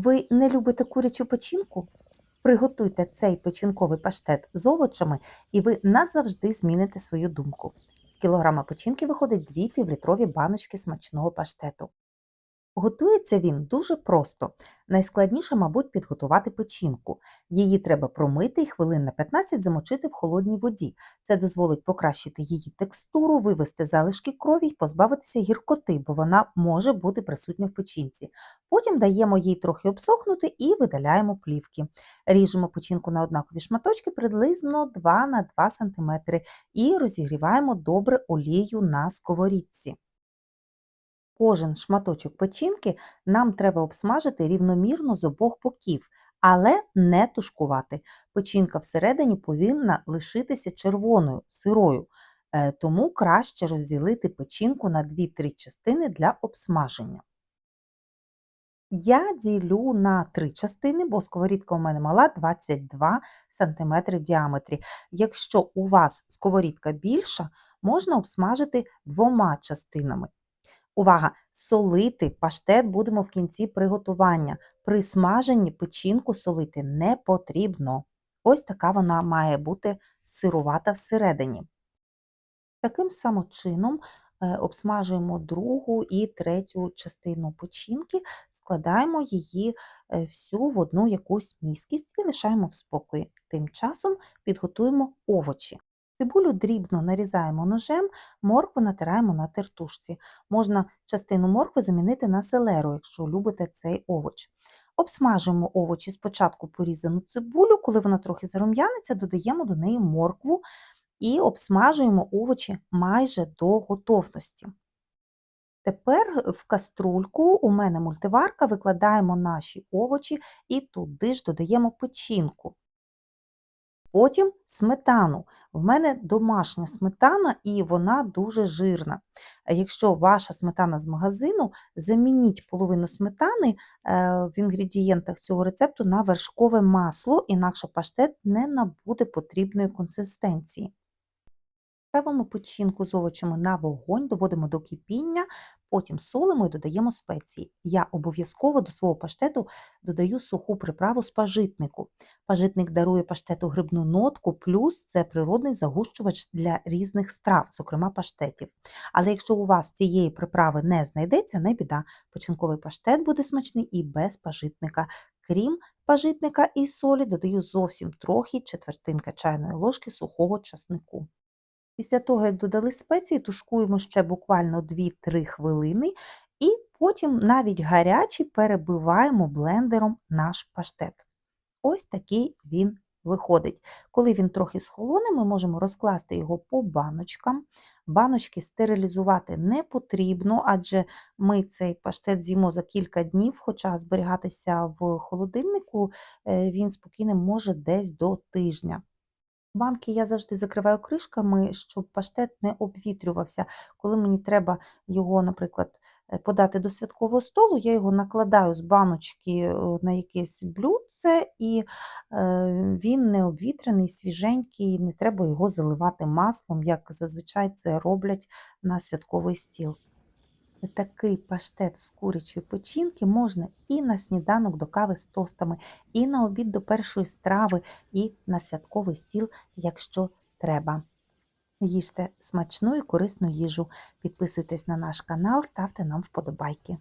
Ви не любите курячу печінку? Приготуйте цей печінковий паштет з овочами, і ви назавжди зміните свою думку. З кілограма печінки виходить 2 півлітрові баночки смачного паштету. Готується він дуже просто. Найскладніше, мабуть, підготувати печінку. Її треба промити і хвилин на 15 замочити в холодній воді. Це дозволить покращити її текстуру, вивести залишки крові і позбавитися гіркоти, бо вона може бути присутня в печінці. Потім даємо їй трохи обсохнути і видаляємо плівки. Ріжемо печінку на однакові шматочки приблизно 2 на 2 см і розігріваємо добре олію на сковорідці. Кожен шматочок печінки нам треба обсмажити рівномірно з обох боків, але не тушкувати. Печінка всередині повинна лишитися червоною, сирою, е, тому краще розділити печінку на 2-3 частини для обсмаження. Я ділю на 3 частини, бо сковорідка у мене мала 22 см в діаметрі. Якщо у вас сковорідка більша, можна обсмажити двома частинами. Увага! Солити паштет будемо в кінці приготування. При смаженні печінку солити не потрібно. Ось така вона має бути сирувата всередині. Таким самим чином е, обсмажуємо другу і третю частину печінки, складаємо її е, всю в одну якусь міскість і лишаємо в спокої. Тим часом підготуємо овочі. Цибулю дрібно нарізаємо ножем, моркву натираємо на тертушці. Можна частину моркви замінити на селеру, якщо любите цей овоч. Обсмажуємо овочі спочатку порізану цибулю, коли вона трохи зарум'яниться, додаємо до неї моркву і обсмажуємо овочі майже до готовності. Тепер в каструльку у мене мультиварка, викладаємо наші овочі і туди ж додаємо печінку. Потім сметану. В мене домашня сметана і вона дуже жирна. Якщо ваша сметана з магазину, замініть половину сметани е, в інгредієнтах цього рецепту на вершкове масло, інакше паштет не набуде потрібної консистенції. Ставимо печінку з овочами на вогонь, доводимо до кипіння, потім солимо і додаємо спеції. Я обов'язково до свого паштету додаю суху приправу з пажитнику. Пажитник дарує паштету грибну нотку, плюс це природний загущувач для різних страв, зокрема паштетів. Але якщо у вас цієї приправи не знайдеться, не біда. Печінковий паштет буде смачний і без пажитника. Крім пажитника і солі, додаю зовсім трохи четвертинка чайної ложки сухого часнику. Після того, як додали спеції, тушкуємо ще буквально 2-3 хвилини і потім навіть гарячий перебиваємо блендером наш паштет. Ось такий він виходить. Коли він трохи схолоне, ми можемо розкласти його по баночкам. Баночки стерилізувати не потрібно, адже ми цей паштет з'їмо за кілька днів, хоча зберігатися в холодильнику е, він спокійно може десь до тижня. Банки я завжди закриваю кришками, щоб паштет не обвітрювався. Коли мені треба його, наприклад, е, подати до святкового столу, я його накладаю з баночки е, на якесь блюдце, і е, він не обвітрений, свіженький, не треба його заливати маслом, як зазвичай це роблять на святковий стіл. Такий паштет з курячої печінки можна і на сніданок до кави з тостами, і на обід до першої страви, і на святковий стіл, якщо треба. Їжте смачну і корисну їжу. Підписуйтесь на наш канал, ставте нам вподобайки.